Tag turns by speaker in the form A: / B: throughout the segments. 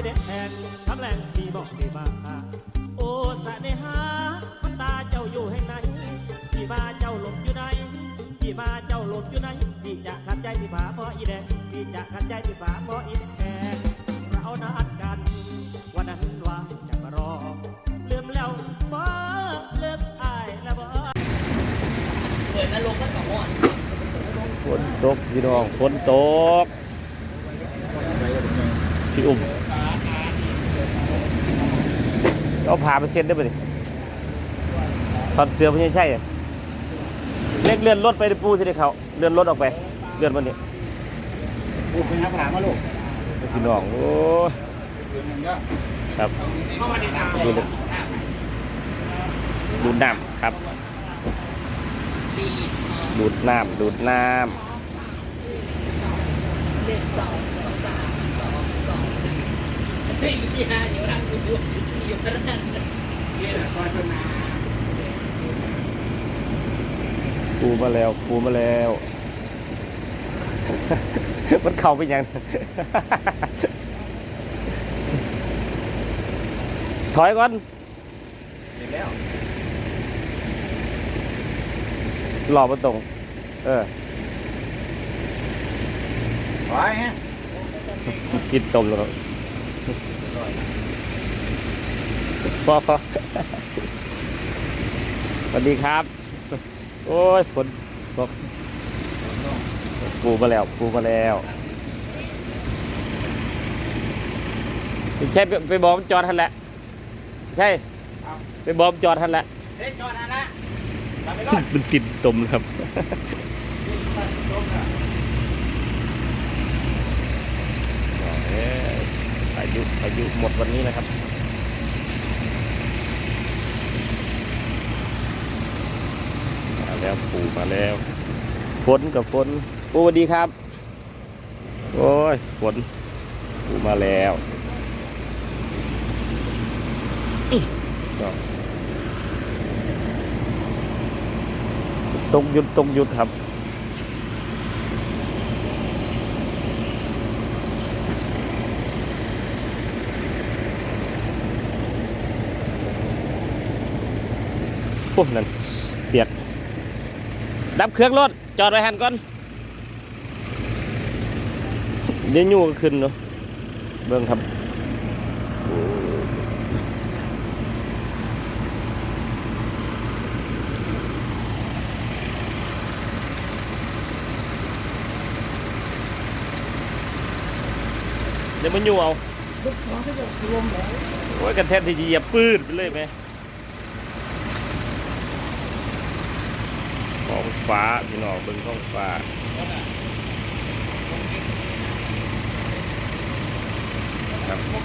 A: อีแดงคำแรงมีบอกดีมาโอ้สะเนหามันตาเจ้าอยู่แห่งไหนพี่มาเจ้าหลบอยู่ไหนพี่มาเจ้าหลบอยู่ไหนพี่จะขัดใจพี่ผาเพราะอีแดงพี่จะขัดใจพี่ผาเพราะอีแดงเรานัดกัน วันนั้นว่าจะมารอลืมแล้วบ่เลิกอายแล้วบ่
B: เปิดนรกแล้วกับม่อน
C: ฝนตกพี่น้องฝนตกพี่อุ้ม เอาผ่าไปเซ็นได้ปะดิถอดเสื้อไม่ใช่อะเล็กเลื่อนรถไปในปูสิเด็กเขาเลื่อนรถออกไป เลื่อนมันนี่
D: พูดไปหาผามาลูก
C: พี่น้องโอ้ย
D: เดือนหนึ่งก็
C: ครับดูเลยดูดน้ำครับ ดูดน้ำดูดน้
B: เด็กสองสองสามสองสอง เฮ้ยยี่ห้าอยู่รังอยู่อยู่กระนั้นำ
C: ปูมาแล้วปูมาแล้ว มันเข้าไปยังถอยก่อน
D: เสร็จแล้ว
C: หล่อมาตรง เออ
D: ถอยฮะ
C: กินตมแล้วครับ พอพอสวัสดีครับ โอ้ยฝนตกปูมาแล้วปูมาแล้วไม่ใช่ไปไปบอกมันจอดทันแหละ ใช่ ไปบอกมันจอดทันแหละ
D: เฮ้ยจอดนะละทำไปรอด
C: มันติดตมครับเอ้ยอายุอายุหมดวันนี้นะครับมาแล้วปูมาแล้วฝนกับฝนปูสวัสดีครับ โอ้ยฝนปูมาแล้วอื้อก็ตรงหยุดตรงหยุดครับ อ้นั่นเปียกดับเครื่องรถจอดไว้หันก่อนเดี๋ยวยู่ก็ขึ้นเนาะเบิ่งครับโอ้เดี๋ยวมันยู่เอาโอ้ยกันแทนที่จะเหยียบปืนไปเลยไหม องฟ้าพี่น้องเบิ่งท้องฟ้าครับดู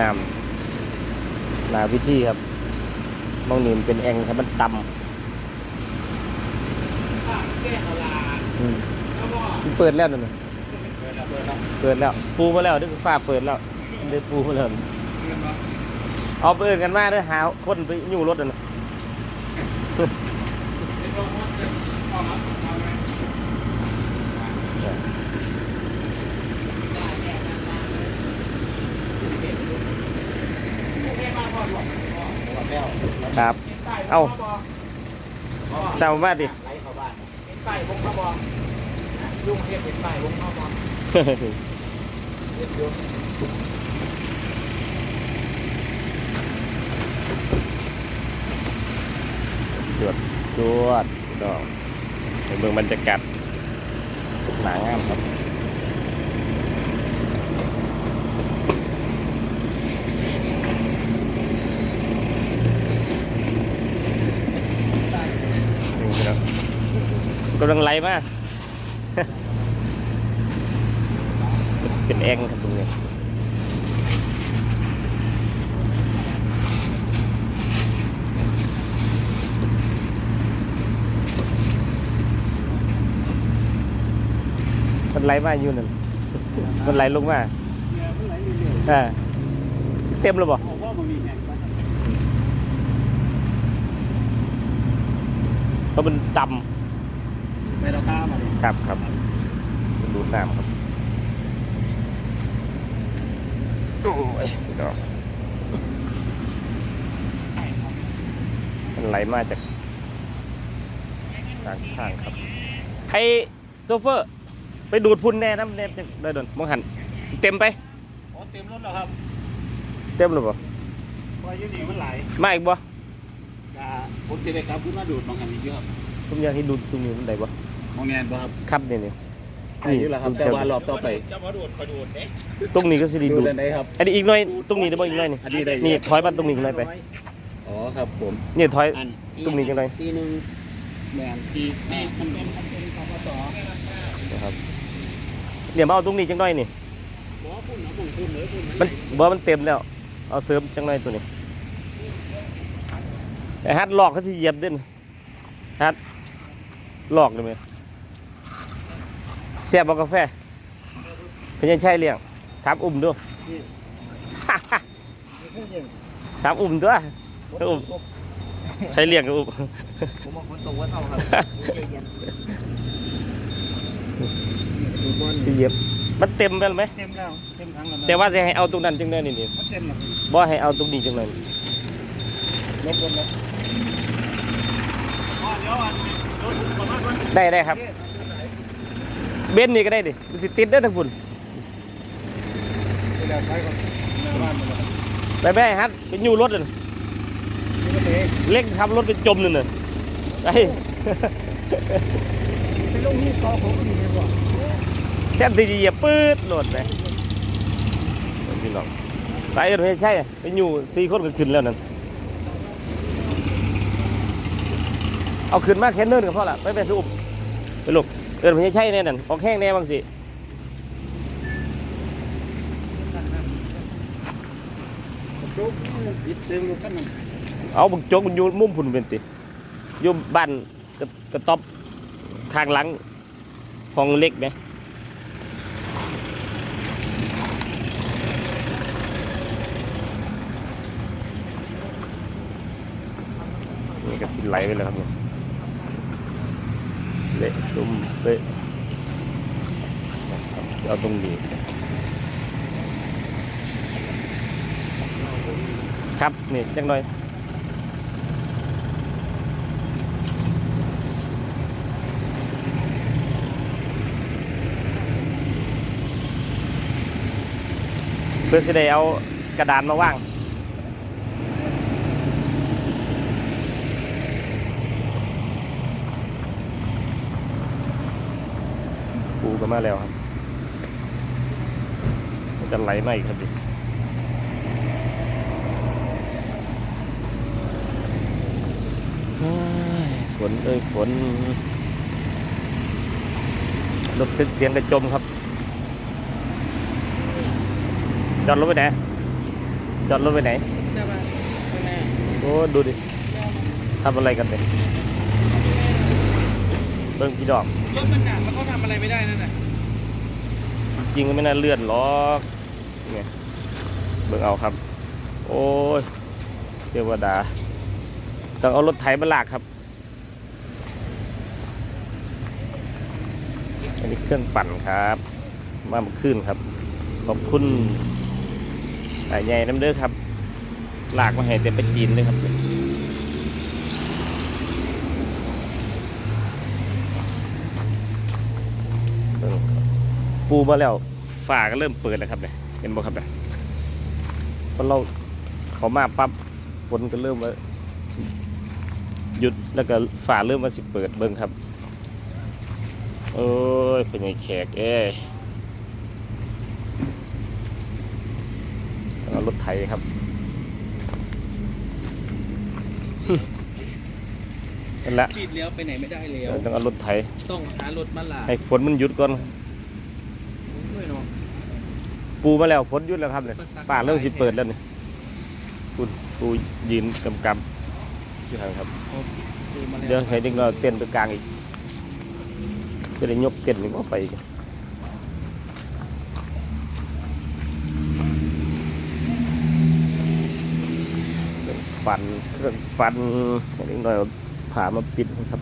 C: น้ำนาวิธีครับมองนี่มันเป็นแองครับมันต่ำอืมมันเปิดแล้วนั่นน่ะเปิดแล้วปูมาแล้วนี่คือฟ้าเปิดแล้วได้ปูมาแล้วเอาไปเอื่นกันมาเด้อหาคนไปอยู่รถนั่น น่ะครับ เอาตามมาดิ
D: ไหลเข้าบ้าน
B: ไปวงเข้าบอลุงเทียบเป็นไปวงเข้าบอ
C: จวดจวดดอกในเมืองบรรยากาศหนางามครับำลังไหลมาเป็นแองครับตรงนี้มันไหลมาอยู่นั่นมันไหลลงมาอ่าเต็มแล้วบ่เพราะมันต่ำ
D: ไม่เราข้ามมาำ
C: ครับครับมันดูดน้ำครับโอ้ยพี่น้องมันไหลมาจากทางข้างครับไอโซเฟอร์ ไปดูดพุ่นแน่น้ำแน่ได้โดนมองหัน เต็มไป
D: อ๋อเต็มรถแล้วครับ
C: เต็มหรือเปล่า
D: พอยืนนี่มันไหล
C: มาอีกบ่
D: อ่าผมจะได้กลับขึ้นมาดูดมองกันอีกเยอะ
C: ผมอยากให้ดูตรงนี้มันได้บ่
D: มองแงนป่ะครับ
C: ครับนี่นี่
D: ได้อยู่แล้วครับ แต่ว่ารอบต่อไป
B: จะมาดูดมาดูดเนี่ย
C: ตรงนี้ก็สิได้
D: ดู
C: ดูด
D: ได้ไหนครับ
C: อันนี้อีกหน่อยตรงนี้ได้บ่อีกหน่อยนี่
D: อันนี้ได้อยู่
C: นี่ถอยมาตรงนี้หน่อยไป
D: อ๋อครับผม
C: นี่ถอย
B: อัน
C: ตรงนี้จังได
B: ซีหนึ่งแมนซีซีมันเป็นมันเป็นกปต
C: นะครับเดี๋ยวมาเอาตรงนี้จังหน่อยนี่
B: บ่พุ่นเนาะพุ่นพุ่นเลยพุ่น
C: มันบ่มันเต็มแล้ว เอาเสริมจังหน่อยตัวนี้ไอ้ฮัดหลอกเขาที่เหยียบเด่นฮัดหลอกได้ไหม เสียบเอากาแฟเพิ่นยังใช่เลี้ยงถามอุ้มดูถามอุ้มด้วยอุ้มให้เลี้ยงกับอุ้ม
B: ผมบอกคนโตว่าเท่าครับใจเย็น
C: ที่เหยียบมันเต็มไปแล้วไหม
D: เต็มแล้วเต็มทั้งแล้ว
C: แต่ว่าจะให้เอาตรงนั้นจังเลยนี่นี่
D: มันเต็มแล้ว
C: บ่ให้เอาตรงนี้จังเลย
D: ลบลงแล้วอ๋อเดี๋ยวอันรถประมาณวัน
C: ได้ได้ครับ เบนนี่ก็ได้ดิมันสิติดได้ทั้งพุ่น
D: ไปก่อนหน้าบ้านมันแล้ว
C: ไปฮัดไปอยู่รถเลย
D: เอง
C: เล็กขับรถไปจมนั่นน่ะไป
D: ไปลงนี่ต่อผมอีเลยบ่
C: แค่ที่จะเหยียบปื๊ดโหลดไปพี่น้องไปเออไม่ใช่ไปอยู่สี่คนก็ขึ้นแล้วนั่นเอาขึ้นมาแค่เนินก็พอละไปไปทุบไปลูก เออไม่ใช่แน่นั่นออกแห้งแน่บางสิ
D: เอา
C: บักโจกมันอยู่มุมพุ่นเป็นติอยู่บ้านกระกระต๊อบข้างหลังห้องเล็กไหมนี่ก็สิไหลไปแล้วครับเนี่ยะตุ่มเละเอาตรงนี้ครับนี่จังหน่อยเพื่อจะได้เอากระดานมาว่าง ปูก็มาแล้วครับ มันจะไหลมาอีกครับดิฝนเอ้ยฝนรถเสียงกระจมครับ จอดรถไปไหน จอดรถไปไหน โอ้ ดูดิทำอะไรกันเนี่ยเบิ่งพี่ดอก
B: รถมันหนักแล้วก็ทำอะไรไม่ได้นั่นน่ะ
C: จริงก็ไม่น่าเลื่อนหรอกเนี่ยเบิ่งเอาครับ โอ้ยเทวดาต้องเอารถไถมาลากครับ อันนี้เครื่องปั่นครับ มาเมื่อคืนครับ ขอบคุณใหญ่น้ำเด้อครับ ลากมาให้เต็มไปจีนเลยครับ เบิ่ง ปูมาแล้วฝาก็เริ่มเปิดแล้วครับเนี่ยเห็นบ่ครับเนี่ยพอเราเขามาปั๊บฝนก็เริ่มว่าสิหยุดแล้วก็ฝาเริ่มว่าสิเปิดเบิ่งครับโอ้ยเป็นไงแขกเอ้ยเอารถไถครับนั่นแหละ
B: ขีดเลี้ยวไปไหนไม่ได้แล้ว
C: ต้องเอารถไถ
B: ต้องหารถมาลาก
C: ให้ฝนมันหยุดก่อน
B: ด้วยเนาะ
C: ปูมาแล้วพ้นยุดแล้วครับเลยป่าเริ่มสิเปิดแล้วเนี่ยคุณปูยืนกำกำอยู่ทางครับ เดี๋ยวให้เด็กเราเต้นไปกลางอีกจะได้ยกเต้นหรือว่าไปปันนเครื่องปันนิดหน่อยผ่ามาปิดครับ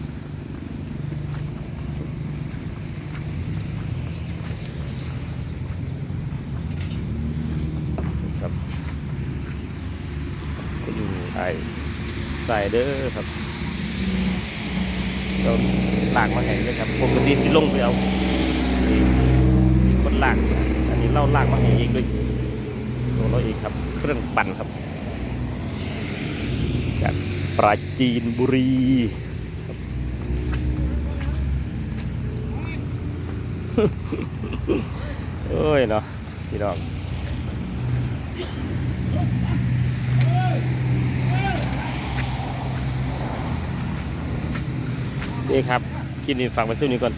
C: คุณไอ้ใส่เด้อครับเราลากมาให้เลยครับปกติสิลงไปเอามีคนลากอันนี้เราลากมาให้เองด้วยตัวเราเองครับ เครื่องปั่นครับจากปราจีนบุรีครับโอ้ยเนาะพี่น้อง นี่ครับคลิปนี้ฝากไว้เท่นี้ก่อน